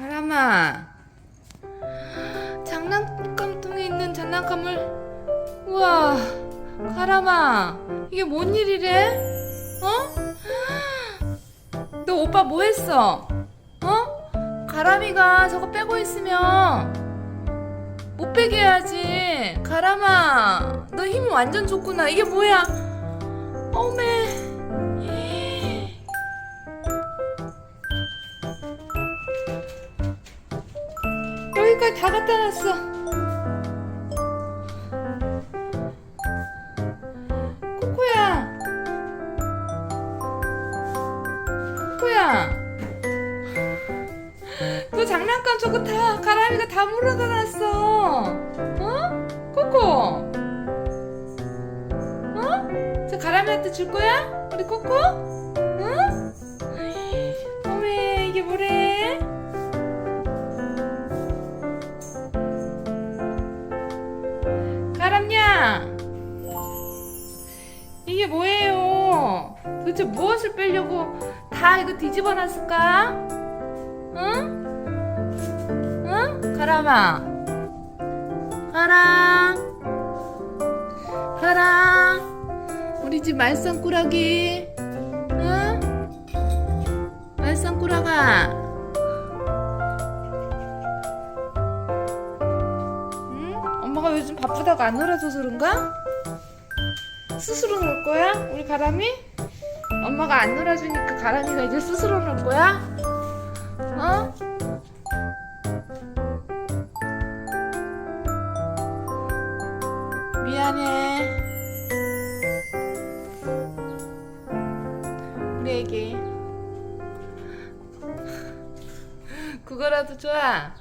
가람아 장난감통에 있는 장난감을 우와 가람아 이게 뭔 일이래? 어? 너 오빠 뭐 했어? 어? 가람이가 저거 빼고 있으면 못 빼게 해야지 가람아 너 힘이 완전 좋구나 이게 뭐야 어메 여기까지 다 갖다 놨어. 코코야. 코코야. 너 장난감 저거 다 가람이가 다 물어다 놨어. 어? 코코. 어? 저 가람이한테 줄 거야? 우리 코코? 이게 뭐예요? 도대체 무엇을 빼려고 다 이거 뒤집어 놨을까? 응? 응? 가람아. 가람. 가람. 우리 집 말썽꾸러기. 응? 말썽꾸러가. 응? 엄마가 요즘 바쁘다고 안 놀아줘서 그런가? 스스로 놀 거야? 우리 가람이? 엄마가 안 놀아주니까 가람이가 이제 스스로 놀 거야? 어? 미안해. 우리 애기. 그거라도 좋아.